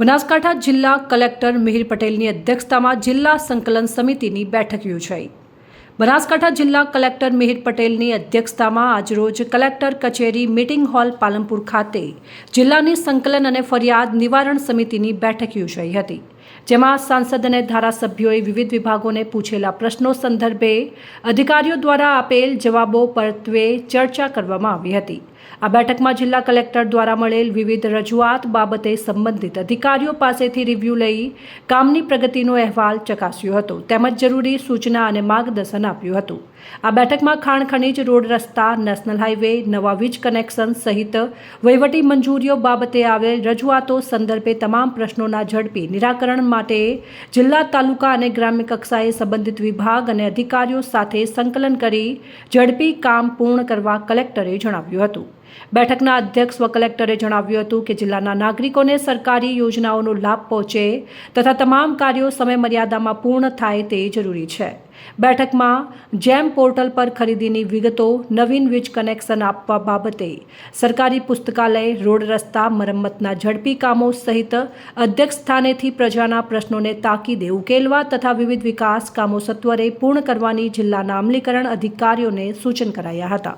બનાસકાંઠા જિલ્લા કલેક્ટર મિહિર પટેલની અધ્યક્ષતામાં જિલ્લા સંકલન સમિતિની બેઠક યોજાઈ. બનાસકાંઠા જિલ્લા કલેક્ટર મિહિર પટેલની અધ્યક્ષતામાં આજરોજ કલેક્ટર કચેરી મીટિંગ હોલ પાલનપુર ખાતે જિલ્લાની સંકલન અને ફરિયાદ નિવારણ સમિતિની બેઠક યોજાઈ હતી. જેમાં સાંસદ અને ધારાસભ્યોએ વિવિધ વિભાગોને પૂછેલા પ્રશ્નો સંદર્ભે અધિકારીઓ દ્વારા આપેલ જવાબો પરત્વે ચર્ચા કરવામાં આવી હતી. આ બેઠકમાં જિલ્લા કલેક્ટર દ્વારા મળેલ વિવિધ રજૂઆત બાબતે સંબંધિત અધિકારીઓ પાસેથી રિવ્યૂ લઈ કામની પ્રગતિનો અહેવાલ ચકાસ્યો હતો. તેમજ જરૂરી સૂચના અને માર્ગદર્શન આપ્યું હતું. આ બેઠકમાં ખાણ ખનીજ, રોડ રસ્તા, નેશનલ હાઈવે નવા વીજ કનેક્શન સહિત વહીવટી મંજૂરીઓ બાબતે આવેલ રજૂઆતો સંદર્ભે તમામ પ્રશ્નોના ઝડપી નિરાકરણ માટે જિલ્લા, તાલુકા અને ગ્રામ્ય કક્ષાએ સંબંધિત વિભાગ અને અધિકારીઓ સાથે સંકલન કરી ઝડપી કામ પૂર્ણ કરવા કલેક્ટરે જણાવ્યું હતું. બેઠકના અધ્યક્ષ સ્વ કલેક્ટરે જણાવ્યું હતું કે જિલ્લાના નાગરિકોને સરકારી યોજનાઓનો લાભ પહોંચે તથા તમામ કાર્યો સમય મર્યાદામાં પૂર્ણ થાય તે જરૂરી છે. બેઠકમાં જેમ પોર્ટલ પર ખરીદીની વિગતો, નવીન વીજ કનેક્શન આપવા બાબતે સરકારી પુસ્તકાલય, રોડ રસ્તા, મરમ્મતના ઝડપી કામો સહિત અધ્યક્ષ સ્થાનેથી પ્રજાના પ્રશ્નોને તાકીદે ઉકેલવા તથા વિવિધ વિકાસ કામો સત્વરે પૂર્ણ કરવાની જિલ્લાના અમલીકરણ અધિકારીઓને સૂચન કરાયા હતા.